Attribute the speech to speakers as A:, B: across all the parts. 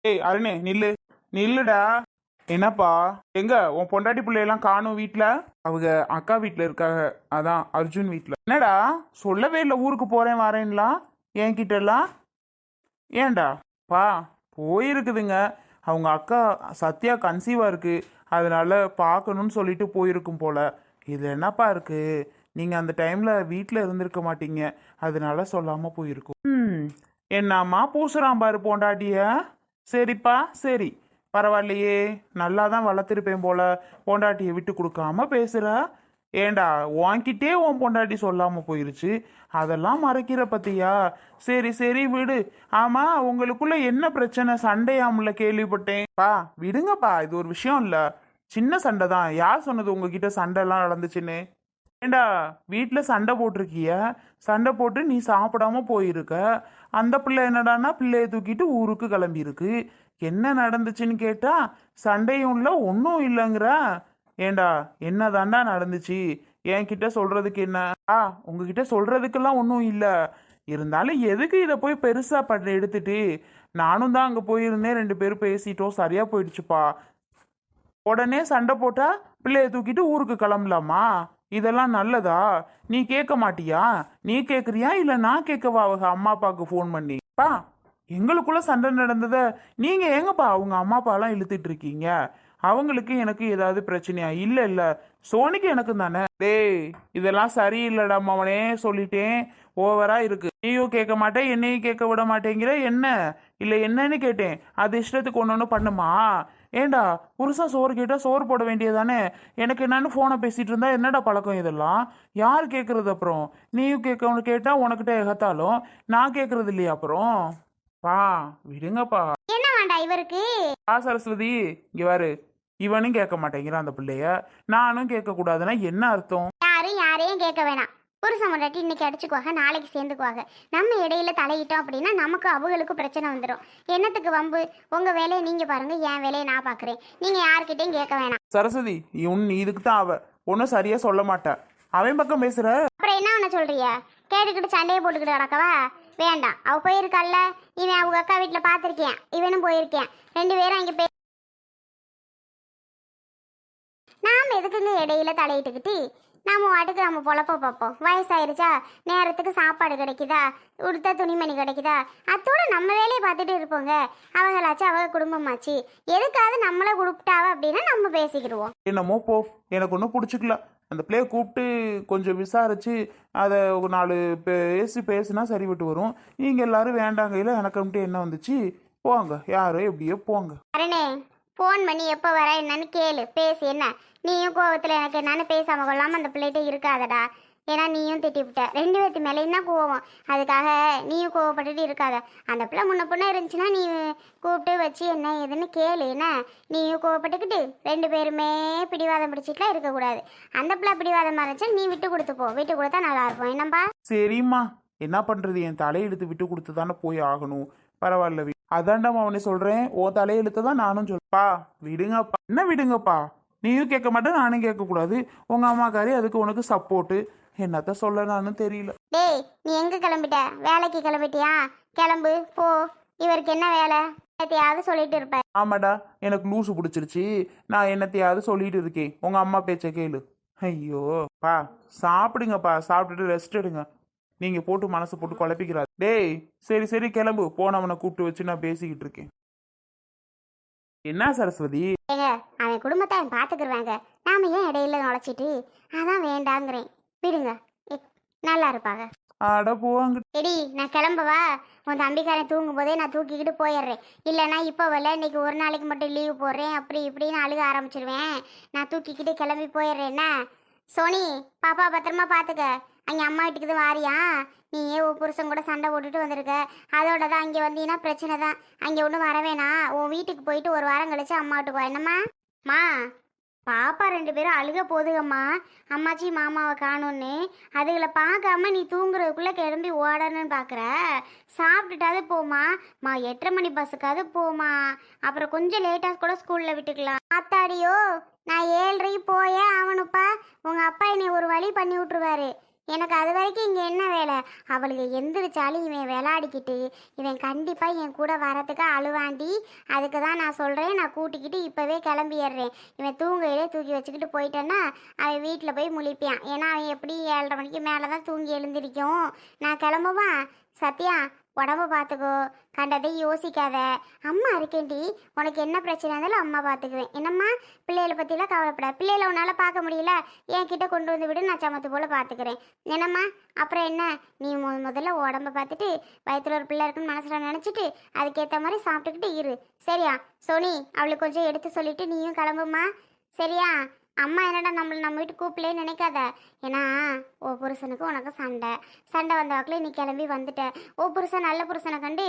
A: ஏய் அருணே நில்லு. நில்லுடா. என்னப்பா? எங்க? உன் பொண்டாட்டி பிள்ளையெல்லாம் காணும் வீட்ல? அவங்க அக்கா வீட்ல இருக்காங்க. அதான் அர்ஜுன் வீட்ல. என்னடா? சொல்லவே இல்லை ஊருக்கு போறேன் வரேன்லாம் என்கிட்ட எல்லாம் ஏன்டா? பா போயிருக்குதுங்க. அவங்க அக்கா சத்யா கன்சீவா இருக்கு. அதனால பார்க்கணும்னு சொல்லிட்டு போயிருக்கும் போல. இது என்னப்பா இருக்கு? நீங்க அந்த டைம்ல வீட்டில் இருந்திருக்க மாட்டீங்க. அதனால சொல்லாம போயிருக்கும். ம். என்னம்மா பூசுறான் பாரு பொண்டாட்டிய. சரிப்பா சரி. பரவாயில்லையே. நல்லா தான் வளர்த்துருப்பேன் போல. பொண்டாட்டியை விட்டு கொடுக்காம பேசுகிற ஏண்டா வாங்கிட்டே உன் பொண்டாட்டி சொல்லாமல் போயிருச்சு. அதெல்லாம் மறைக்கிற பத்தியா? சரி சரி விடு. ஆமா உங்களுக்குள்ள என்ன பிரச்சனை? சண்டையாமுல கேள்விப்பட்டேன். பா விடுங்கப்பா. இது ஒரு விஷயம் இல்லை. சின்ன சண்டை தான் யார் சொன்னது உங்ககிட்ட சண்டை எல்லாம் நடந்துச்சுன்னு? ஏண்டா வீட்டில் சண்டை போட்டிருக்கிய? சண்டை போட்டு நீ சாப்பிடாம போயிருக்க. அந்த பிள்ளை என்னடான்னா பிள்ளையை தூக்கிட்டு ஊருக்கு கிளம்பியிருக்கு. என்ன நடந்துச்சுன்னு கேட்டா சண்டையும் இல்லை ஒன்றும் இல்லைங்கிற. ஏண்டா என்ன தாண்டா நடந்துச்சு? என்கிட்ட சொல்றதுக்கு என்ன? ஆ உங்ககிட்ட சொல்றதுக்கெல்லாம் ஒன்றும் இல்லை. இருந்தாலும் எதுக்கு இதை போய் பெருசா பட் எடுத்துட்டு? நானும் தான் அங்கே போயிருந்தேன் ரெண்டு பேரும் பேசிட்டோம் சரியா போயிடுச்சுப்பா. உடனே சண்டை போட்டா பிள்ளையை தூக்கிட்டு ஊருக்கு கிளம்பலாமா? இதெல்லாம் நல்லதா? நீ கேட்க மாட்டியா? நீ கேட்குறியா? இல்லை நான் கேட்கவா? அவங்க அம்மா அப்பாவுக்கு ஃபோன் பண்ணி. பா எங்களுக்குள்ள சண்டை நடந்தத நீங்க எங்கப்பா அவங்க அம்மா அப்பாலாம் இழுத்துட்டு இருக்கீங்க? அவங்களுக்கு எனக்கு ஏதாவது பிரச்சனையா? இல்ல இல்ல. சோனிக்கு எனக்கு தானே. டேய் இதெல்லாம் சரியில்லடா மவனே சொல்லிட்டேன். ஓவரா இருக்கு. நீயும் கேட்க மாட்டேன் என்னையும் கேட்க விட மாட்டேங்கிற? என்ன? இல்ல என்னன்னு கேட்டேன். அது இஷ்டத்துக்கு ஒன்று ஒன்று பண்ணுமா? ஏண்டா புருஷன் சோறு கேட்டா சோறு போட வேண்டியதானே எனக்கு என்னன்னு ஃபோனை பேசிட்டு இருந்தா என்னடா பழக்கம் இதெல்லாம்? யார் கேட்கறது அப்புறம்? நீயும் கேட்க கேட்டா உனக்கிட்ட எகத்தாலும் நான் கேட்கறது இல்லையா அப்புறம்? பா விடுங்கப்பா.
B: என்ன வேண்டாம் இவருக்கு?
A: ஆ சரஸ்வதி இங்க பாரு. இவனும் கேட்க மாட்டேங்கிறான் அந்த பிள்ளைய. நானும் கேட்க கூடாதுன்னா என்ன அர்த்தம்?
B: யாரும் யாரையும் கேட்க வேணாம். புருஷன் முன்னாடி இன்னைக்கு அடிச்சுக்குவாங்க நாளைக்கு சேர்ந்துக்குவாங்க. நம்ம இடையில தலையிட்டோம் அப்படின்னா நமக்கு அவங்களுக்கும் பிரச்சனை வந்துடும் என்னத்துக்கு வம்பு? உங்க வேலையை நீங்க பாருங்க என் வேலையை நான் பாக்குறேன். நீங்க யார்கிட்டயும் கேட்க வேணாம்.
A: சரஸ்வதி இவன் நீ இதுக்கு தான் அவ. ஒன்றும் சரியா சொல்ல மாட்டா. அவன் பக்கம் பேசுற.
B: அப்புறம் என்ன பண்ண சொல்றிய கேட்டுக்கிட்டு சண்டையை போட்டுக்கிட்டு கிடக்கவா? வேண்டாம். அவ போயிருக்கால்ல இவன் அவங்க அக்கா வீட்டுல பாத்திருக்கேன் இவனும் போயிருக்கேன் ரெண்டு பேரும் அங்க பே நாம எதுக்குங்க இடையில தலையிட்டுக்கிட்டு? நாம வாட்டுக்கு நம்ம பொழப்ப பார்ப்போம் வயசாயிருச்சா? நேரத்துக்கு சாப்பாடு கிடைக்குதா? உடுத்த துணிமணி கிடைக்குதா? அத்தோட நம்ம வேலையை பார்த்துட்டு இருப்போங்க. அவங்களாச்சு அவங்க குடும்பமாச்சு. எதுக்காவது நம்மளை கூப்பிட்டாவ அப்படின்னா நம்ம பேசிக்கிடுவோம்.
A: என்னமோ போ எனக்கு ஒன்றும் பிடிச்சிக்கல. அந்த பிள்ளைய கூப்பிட்டு கொஞ்சம் விசாரிச்சு அதை ஒரு நாலு பேசி பேசினா சரிபட்டு வரும். நீங்கள் எல்லாரும் வேண்டாங்கையில் எனக்கு என்ன வந்துச்சு? போங்க. யாரோ எப்படியோ போங்க.
B: அரணே ஃபோன் பண்ணி எப்போ வர என்னன்னு கேளு பேசு என்ன? நீயும் கோவத்தில் எனக்கு என்னன்னு பேசாமல் கொள்ளாமல் அந்த பிள்ளைகிட்ட இருக்காதடா. ஏன்னா நீயும் திட்டிவிட்ட ரெண்டு பேர்த்து மேலேயும் தான் கோவம். அதுக்காக நீயும் கோவப்பட்டுட்டு இருக்காத. அந்த பிள்ளை முன்ன பொண்ணு இருந்துச்சுன்னா நீ கூப்பிட்டு வச்சு என்ன ஏதுன்னு கேளு என்ன? நீயும் கோவப்பட்டுக்கிட்டு ரெண்டு பேருமே பிடிவாதம் பிடிச்சிட்டுலாம் இருக்கக்கூடாது. அந்த பிள்ளை பிடிவாதமாக இருந்துச்சு நீ விட்டு கொடுத்து போ. விட்டு கொடுத்தா நல்லா இருக்கும். என்னப்பா?
A: சரிம்மா. என்ன பண்ணுறது என் தலையெடுத்து விட்டு கொடுத்து தானே போய் ஆகணும். பரவாயில்ல அதான்டா அவனை சொல்கிறேன் ஓ தலையெழுத்து தான் நானும் சொல்ப்பா விடுங்கப்பா. என்ன விடுங்கப்பா? நீயும் கேட்க மாட்டே நானும் கேட்கக்கூடாது. உங்கள் அம்மாக்காரி அதுக்கு உனக்கு சப்போர்ட்டு என்னத்த சொல்ல நானும் தெரியல.
B: டேய் நீ எங்க கிளம்பிட்ட? வேலைக்கு கிளம்பிட்டியா? கிளம்பு போ. இவருக்கு என்ன வேலை? எத்தையாவது சொல்லிட்டு இருப்ப.
A: ஆமாடா எனக்கு லூசு பிடிச்சிருச்சு. நான் என்னத்தையாவது சொல்லிட்டு இருக்கேன். உங்கள் அம்மா பேச்சை கேளு. ஐயோ பா சாப்பிடுங்கப்பா. சாப்பிட்டுட்டு ரெஸ்ட் எடுங்க. நீங்கள் போட்டு மனசு போட்டு குழப்பிக்கிறாரு டேய் சரி சரி கிளம்பு. போனவனை கூப்பிட்டு வச்சு நான் பேசிக்கிட்டு இருக்கேன். என்ன சரஸ்வதி?
B: ஏங்க அவன் குடும்பத்தை அவன் பார்த்துக்கிருவாங்க நாம ஏன் இடையில நுழைச்சிட்டு? அதான் வேண்டாங்கிறேன். விடுங்க. நல்லா இருப்பாங்க.
A: அட போவாங்க
B: எடி நான் கிளம்பவா உன் தம்பிக்காரன் தூங்கும் போதே நான் தூக்கிக்கிட்டு போயிடுறேன். இல்லைன்னா இப்போ வரல இன்னைக்கு ஒரு நாளைக்கு மட்டும் லீவு போடுறேன். அப்படி இப்படின்னு அழுக ஆரம்பிச்சிருவேன். நான் தூக்கிக்கிட்டு கிளம்பி போயிடுறேன். என்ன? சோனி பாப்பா பத்திரமா பார்த்துக்க அங்கே அம்மா வீட்டுக்கு தான் வாரியா? நீ ஏன் உன் புருஷன் கூட சண்டை போட்டுட்டு வந்திருக்க? அதோட தான் அங்கே வந்தீங்கன்னா பிரச்சனை தான். அங்கே ஒன்றும் வரவேணா உன் வீட்டுக்கு போயிட்டு ஒரு வாரம் கழிச்சு அம்மா வீட்டுக்கு வா. என்னம்மா? மா பாப்பா ரெண்டு பேரும் அழுக போதுகம்மா அம்மாச்சி மாமாவை காணும்னு அதுகளை பார்க்காம நீ தூங்குறதுக்குள்ளே கிளம்பி ஓடணும்னு பார்க்குற. சாப்பிட்டுட்டாவது போமா மா எட்டரை மணி பஸ்ஸுக்காவது போமா அப்புறம் கொஞ்சம் லேட்டாக கூட ஸ்கூலில் விட்டுக்கலாம். ஆத்தாடியோ நான் ஏழரைக்கு போயே ஆகணுப்பா உங்கள் அப்பா என்னை ஒரு வழி பண்ணி விட்ருவாரு எனக்கு அது வரைக்கும் இங்கே என்ன வேலை? அவளுக்கு எந்திரிச்சாலும் இவன் விளாடிக்கிட்டு இவன் கண்டிப்பாக என் கூட வரத்துக்கு அழுவாண்டி. அதுக்கு தான் நான் சொல்கிறேன் நான் கூட்டிக்கிட்டு இப்போவே கிளம்பிடுறேன். இவன் தூங்கையிலே தூக்கி வச்சுக்கிட்டு போயிட்டேன்னா அவன் வீட்டில் போய் முழிப்பான். ஏன்னா அவன் எப்படி ஏழரை மணிக்கு மேலே தான் தூங்கி எழுந்திரிக்கும். நான் கிளம்புவான். சத்யா உடம்ப பார்த்துக்கோ கண்டதை யோசிக்காத. அம்மா இருக்கேன்டி. உனக்கு என்ன பிரச்சனை இருந்தாலும் அம்மா பார்த்துக்குவேன் என்னம்மா? பிள்ளைகளை பற்றிலாம் கவலைப்பட பிள்ளைகளை உன்னால் பார்க்க முடியல. என்கிட்ட கொண்டு வந்து விடு. நான் சமத்து போல் பார்த்துக்கிறேன் என்னம்மா? அப்புறம் என்ன? நீ மு முதல்ல உடம்ப பார்த்துட்டு வயிற்றுல ஒரு பிள்ளை இருக்குன்னு மனசில் நினச்சிட்டு அதுக்கேற்ற மாதிரி சாப்பிட்டுக்கிட்டு இரு. சரியா? சோனி அவளுக்கு கொஞ்சம் எடுத்து சொல்லிவிட்டு நீயும் கிளம்புமா சரியா? அம்மா என்னடா நம்மளை நம்ம வீட்டு கூப்பிடலே நினைக்காத. ஏன்னா ஓ புருஷனுக்கு உனக்கு சண்டை. சண்டை வந்த வாக்கில் நீ கிளம்பி வந்துட்ட. ஓ புருஷன் நல்ல புருஷனை கண்டு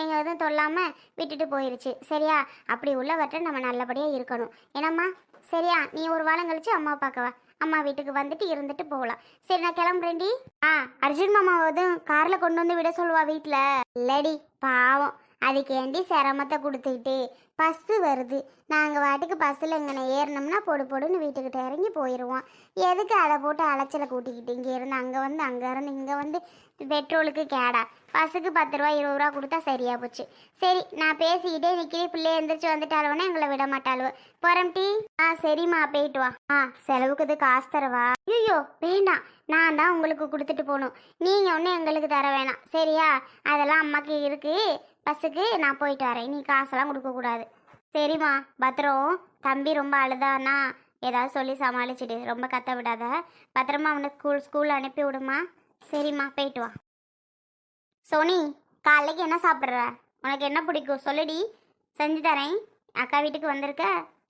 B: நீங்கள் எதுவும் தொல்லாமல் விட்டுட்டு போயிருச்சு. சரியா? அப்படி உள்ளவற்றை நம்ம நல்லபடியாக இருக்கணும். ஏன்னாம்மா சரியா? நீ ஒரு வாரம் கழிச்சு அம்மா பார்க்கவா அம்மா வீட்டுக்கு வந்துட்டு இருந்துட்டு போகலாம். சரி நான் கிளம்புறேன்டி. ஆ அர்ஜுன் மாமாவதும் காரில் கொண்டு வந்து விட சொல்லுவா வீட்டில் இல்லடி பாவம். அதுக்கேண்டி சிரமத்தை கொடுத்துக்கிட்டு? பஸ்ஸு வருது. நாங்கள் வாட்டுக்கு பஸ்ஸில் இங்கே ஏறினோம்னா பொடு பொடுன்னு வீட்டுக்கிட்ட இறங்கி போயிடுவோம் எதுக்கு அதை போட்டு அலைச்சலை கூட்டிக்கிட்டு? இங்கே இருந்து அங்கே வந்து அங்கே இருந்து இங்கே வந்து பெட்ரோலுக்கு கேடா. பஸ்ஸுக்கு பத்து ரூபா இருபது ரூபா கொடுத்தா சரியாக போச்சு. சரி நான் பேசிக்கிட்டே நிற்கிறேன் பிள்ளைய எந்திரிச்சு வந்துட்டாளுவனா எங்களை விட மாட்டாளுவ. போகிறோம் டீ. ஆ சரிம்மா போயிட்டு வா. ஆ செலவுக்கு இது காசு தரவா? ஐயோ வேண்டாம். நான் தான் உங்களுக்கு கொடுத்துட்டு போகணும். நீங்கள் ஒன்றும் எங்களுக்கு தர வேணாம். சரியா? அதெல்லாம் அம்மாக்கு இருக்கு. பஸ்ஸுக்கு நான் போயிட்டு வரேன். நீ காசெல்லாம் கொடுக்கக்கூடாது சரிம்மா பத்திரம். தம்பி ரொம்ப அழுதானா ஏதாவது சொல்லி சமாளிச்சிடு. ரொம்ப கத்த விடாத. பத்திரமா அவனை ஸ்கூல் ஸ்கூல் அனுப்பி விடுமா? சரிம்மா போயிட்டு வா. சோனி காலைக்கு என்ன சாப்பிட்ற? உனக்கு என்ன பிடிக்கும்? சொல்லுடி. செஞ்சு தரேன். அக்கா வீட்டுக்கு வந்திருக்க?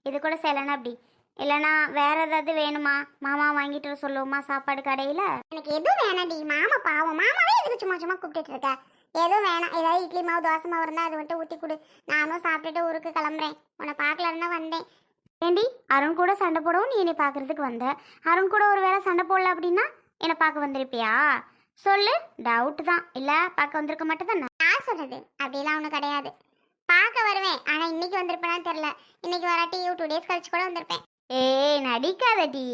B: இது கூட செய்யலைன்னா அப்படி. இல்லைனா வேற ஏதாவது வேணுமா? மாமா வாங்கிட்டு வர சொல்லுவோமா சாப்பாடு கடையில்? எனக்கு எதுவும் வேணாடி மாமா பாவம். மாமாவே எதுக்கு சும்மா சும்மா கூப்பிட்டுட்டு இருக்க? எதுவும் வேணாம். ஏதாவது இட்லி மாவு தோசை மாவு இருந்தால் அது மட்டும் ஊற்றி கொடு. நானும் சாப்பிட்டுட்டு ஊருக்கு கிளம்புறேன். உன்னை பார்க்கலன்னா வந்தேன். ஏண்டி அருண் கூட சண்டை போடவும் நீ என்னை பார்க்கறதுக்கு வந்த. அருண் கூட ஒரு வேளை சண்டை போடல அப்படின்னா என்னை பார்க்க வந்திருப்பியா? சொல்லு. டவுட் தான். இல்லை பார்க்க வந்திருக்க மாட்டேன் நான் சொல்கிறது அப்படிலாம் ஒன்றும் கிடையாது. பார்க்க வருவேன். ஆனால் இன்னைக்கு வந்திருப்பேனான்னு தெரில இன்னைக்கு வராட்டி டூ டேஸ் கழிச்சு கூட வந்திருப்பேன். ஏய் நடிக்காதடி.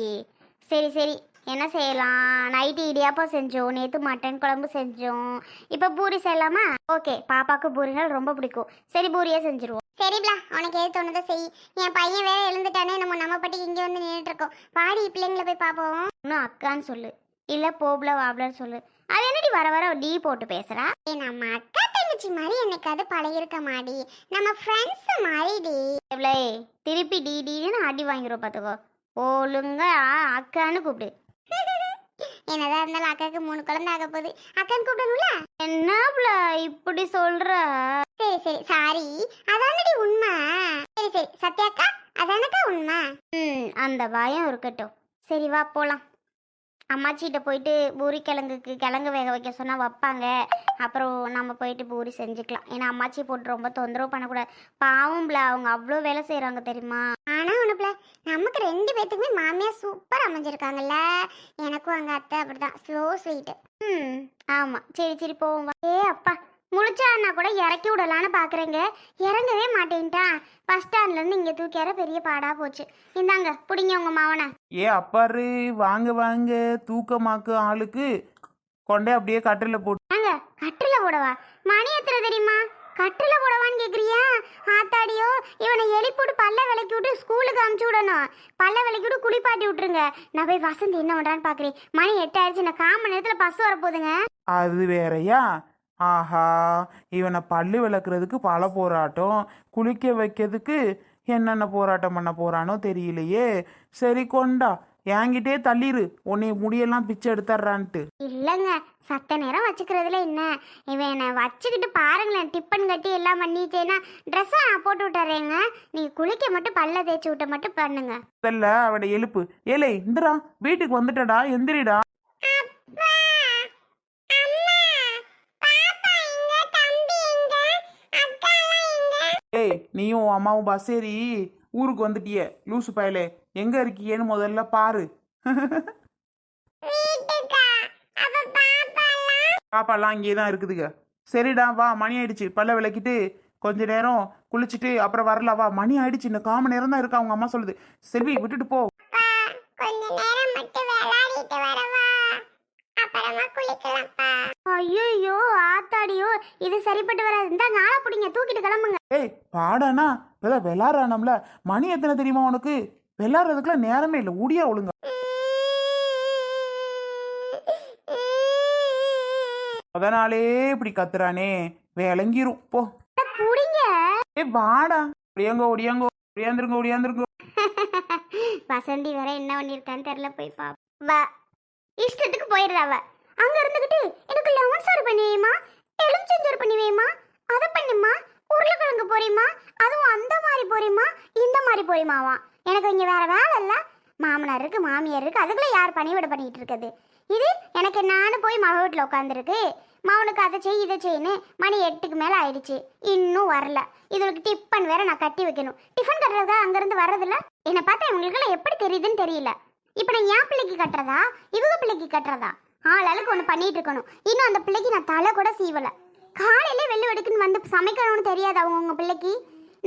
B: சரி சரி. என்ன செய்யலாம்? நைட்டு இடியாப்பம் செஞ்சோம் நேற்று மட்டன் குழம்பு செஞ்சோம். இப்போ பூரி செய்யலாமா? ஓகே பாப்பாக்கு பூரினால் ரொம்ப பிடிக்கும். சரி பூரியே செஞ்சுருவோம். சரிப்லா உனக்கு எது தோணுதோ செய். என் பையன் வேற எழுந்துட்டானே நம்ம நம்ம பாட்டுக்கு இங்கே வந்து நின்றுட்டு இருக்கோம். பாடி பிள்ளைங்களை போய் பார்ப்போம் இன்னும் அக்கான்னு சொல்லு. இல்லை போப்ல வாப்லன்னு சொல்லு. அது என்னடி வர வர டீ போட்டு பேசுறா? ஏ நம்ம அக்கா தங்கச்சி மாதிரி என்னைக்காவது பழகிருக்க மாடி. நம்ம ஃப்ரெண்ட்ஸ் மாதிரிடி எவ்வளே திருப்பி டி டின்னு அடி வாங்கிரும் பார்த்துக்கோ ஒழுங்கா அக்கான்னு கூப்பிடு. என்னதான் இருந்தாலும் அக்காவுக்கு மூணு குழந்தை ஆக போகுது. அக்கான்னு கூப்பிடணும்ல? என்னப்ல இப்படி சொல்ற? சரி சரி சாரி அதானடி உண்மை. சரி சரி சத்யாக்கா அதானக்கா உண்மை? ம் அந்த பயம் இருக்கட்டும். சரி வா போலாம். அம்மாச்சிகிட்ட போயிட்டு பூரி கிழங்குக்கு கிழங்கு வேக வைக்க சொன்னால் வைப்பாங்க. அப்புறம் நம்ம போயிட்டு பூரி செஞ்சுக்கலாம். ஏன்னா அம்மாச்சி போட்டு ரொம்ப தொந்தரவு பண்ணக்கூடாது. பாவம்ல அவங்க அவ்வளோ வேலை செய்கிறாங்க தெரியுமா? ஆனால் ஒன்றுப்ல நமக்கு ரெண்டு பேத்துக்குமே மாமியார் சூப்பர் அமைஞ்சிருக்காங்கல்ல. எனக்கும் அங்கே அத்தை அப்படிதான். ஸ்லோ ஸ்வீட்டு ம் ஆமாம் சரி சரி போவோம். ஏ அப்பா முழிச்சான்னா கூட இறக்கி விடலான்னு பார்க்குறேங்க இறங்கவே மாட்டேன்ட்டான் பஸ் ஸ்டாண்ட்லேருந்து இங்கே தூக்கிற பெரிய பாடாக போச்சு. இந்தாங்க பிடிங்க உங்கள் மாவனை.
A: ஏ அப்பாரு வாங்க வாங்க. தூக்கமாக்கு ஆளுக்கு கொண்டே அப்படியே கட்டில போட்டு
B: வாங்க கட்டில போடவா? மணி எத்தனை தெரியுமா? கட்டில போடவான்னு கேக்குறியா? ஆத்தாடியோ இவனை எழுப்பிவிட்டு பல்ல விளக்கி விட்டு ஸ்கூலுக்கு அமுச்சு விடணும். பல்ல விளக்கி விட்டு குளிப்பாட்டி விட்டுருங்க. நான் போய் வசந்தி என்ன பண்றான்னு பாக்குறேன். மணி எட்டு ஆயிடுச்சு நான் கால் மணி நேரத்துல பஸ் வரப்போகுதுங்க.
A: அது வேறயா? ஆஹா இவனை பல்லு விளக்குறதுக்கு பல போராட்டம். குளிக்க வைக்கிறதுக்கு என்னென்ன போராட்டம் பண்ண போறானோ தெரியலையே. சரி கொண்டா என்கிட்டே தள்ளிரு. உன்னை முடியெல்லாம் பிச்சை எடுத்துட்றான்ட்டு.
B: இல்லைங்க சத்த நேரம் வச்சுக்கிறதுல என்ன? இவன் என்னை வச்சுக்கிட்டு பாருங்களேன். டிப்பன் கட்டி எல்லாம் பண்ணிட்டேன்னா ட்ரெஸ்ஸை நான் போட்டு விட்டுறேங்க. நீங்கள் குளிக்க மட்டும் பல்ல தேய்ச்சி விட்ட மட்டும் பண்ணுங்க.
A: முதல்ல அவட எழுப்பு. ஏலே இந்திரா வீட்டுக்கு வந்துட்டடா எந்திரிடா. நீயும் உன் அம்மாவும் பஸ் ஏறி ஊருக்கு வந்துட்டியே லூசு பயலே. எங்க இருக்கியேன்னு முதல்ல பாரு. பாப்பாலாம்? இங்கே தான் இருக்குதுங்க சரிடா வா மணி ஆயிடுச்சு. பல்ல விளக்கிட்டு கொஞ்ச நேரம் குளிச்சுட்டு அப்புறம் வரல வா மணி ஆயிடுச்சு. இந்த காம நேரம் தான் இருக்கா அவங்க அம்மா சொல்லுது. செல்வி விட்டுட்டு போ
B: கொஞ்ச நேரம் மட்டும் விளையாடிட்டு வரவா அப்புறமா குளிக்கலாம்ப்பா. ஐயோ ஆத்தாடியோ இது சரிப்பட்டு வராது. இந்த ஆளை பிடிங்க. தூக்கிட்டு கிளம்புங்க.
A: ஏய் பாடானா? இப்பதான் விளாட்றானம்ல. மணி எத்தனை தெரியுமா உனக்கு? விளாட்றதுக்குலாம் நேரமே இல்லை. உடியா ஒழுங்க. அதனாலே இப்படி கத்துறானே. விளங்கிரும். போ.
B: புடிங்க
A: ஏ வாடா. ஒடியாங்கோ ஒடியாங்கோ. ஒடியாந்துருங்க ஒடியாந்துருங்க.
B: வசந்தி வேற என்ன பண்ணிருக்கான்னு தெரியல போய் பா வா. இஷ்டத்துக்கு போயிடுறாவ அங்க இருந்துகிட்டு எனக்கு லெமன் சாறு பண்ணி எலுமிச்சஞ்சோறு பண்ணி அதை பண்ணுமா? உருளைக்கிழங்கு போறீமா அதுவும் அந்த மாதிரி போறீமா இந்த மாதிரி போறீமாவா எனக்கு இங்க வேற வேலை இல்ல. மாமனார் இருக்கு மாமியார் இருக்கு அதுக்குள்ள யார் பணிவிட பண்ணிட்டு இருக்குது? இது எனக்கு நானும் போய் மக வீட்டில் உட்காந்துருக்கு மவனுக்கு அதை செய் இதை செய்யுன்னு மணி எட்டுக்கு மேலே ஆயிடுச்சு. இன்னும் வரல. இதுக்கு டிஃபன் வேற நான் கட்டி வைக்கணும். டிஃபன் கட்டுறதா அங்கேருந்து வர்றதில்ல. என்னை பார்த்தா இவங்களுக்கெல்லாம் எப்படி தெரியுதுன்னு தெரியல. இப்போ நான் என் பிள்ளைக்கு கட்டுறதா? இவங்க பிள்ளைக்கு கட்டுறதா? ஆளாளுக்கு ஒன்று பண்ணிட்டு இருக்கணும். இன்னும் அந்த பிள்ளைக்கு நான் தலை கூட சீவலை. காலையிலே வெள்ளு வெடுக்குன்னு வந்து சமைக்கணும்னு தெரியாது அவங்க உங்கள் பிள்ளைக்கு.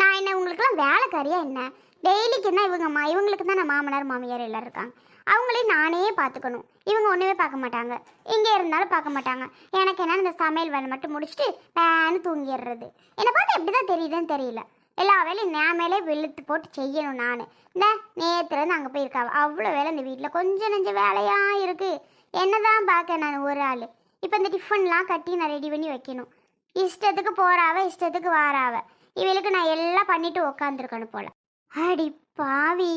B: நான் என்ன உங்களுக்குலாம் வேலைக்காரியா என்ன? டெய்லிக்கு என்ன இவங்க அம்மா இவங்களுக்கு தான் நான் மாமனார் மாமியார் எல்லாம் இருக்காங்க. அவங்களே நானே பார்த்துக்கணும் இவங்க ஒன்றுமே பார்க்க மாட்டாங்க. எங்கே இருந்தாலும் பார்க்க மாட்டாங்க. எனக்கு என்ன இந்த சமையல் வேலை மட்டும் முடிச்சுட்டு பேன்னு தூங்கிடுறது. என்னை பார்த்து எப்படி தான் தெரியுதுன்னு தெரியல. எல்லா வேலையும் நான் மேலே வெளுத்து போட்டு செய்யணும் நான். இந்த நேற்றுலேருந்து அங்கே போயிருக்கா அவ்வளோ வேலை இந்த வீட்டில் கொஞ்சம் நெஞ்ச வேலையாக இருக்குது என்னதான் பார்க்க நான் ஒரு ஆள். இப்போ இந்த டிஃபன்லாம் கட்டி நான் ரெடி பண்ணி வைக்கணும். இஷ்டத்துக்கு போகிறாவ இஷ்டத்துக்கு வாராவ. இவளுக்கு நான் எல்லாம் பண்ணிட்டு உக்காந்துருக்கணும் போல். அடி பாவி.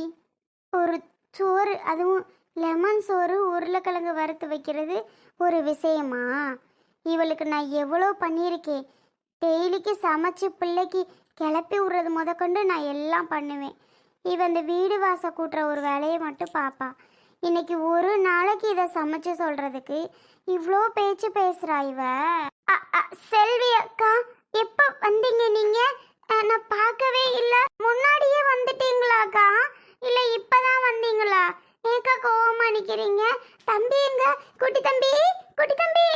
B: ஒரு சோறு அதுவும் லெமன் சோறு உருளைக்கிழங்கு வறுத்து வைக்கிறது ஒரு விஷயமா? இவளுக்கு நான் எவ்வளோ பண்ணியிருக்கேன். டெய்லிக்கு சமைச்சு பிள்ளைக்கு கிளப்பி விடுறது முதற்கொண்டு நான் எல்லாம் பண்ணுவேன். இவ இந்த வீடு வாச கூட்டுற ஒரு வேலையை மட்டும் பார்ப்பா இன்னைக்கு ஒரு நாளைக்கு இதை சமைச்சு சொல்றதுக்கு இவ்வளோ பேச்சு பேசுறா இவ. அ, அ, செல்வி அக்கா எப்போ வந்தீங்க நீங்க? நான் பார்க்கவே இல்லை. முன்னாடியே வந்துட்டீங்களாக்கா இல்லை இப்பதான் வந்தீங்களா? ஏக்கா கோவமா நிக்கிறீங்க. தம்பி எங்க? குட்டி தம்பி குட்டி தம்பி.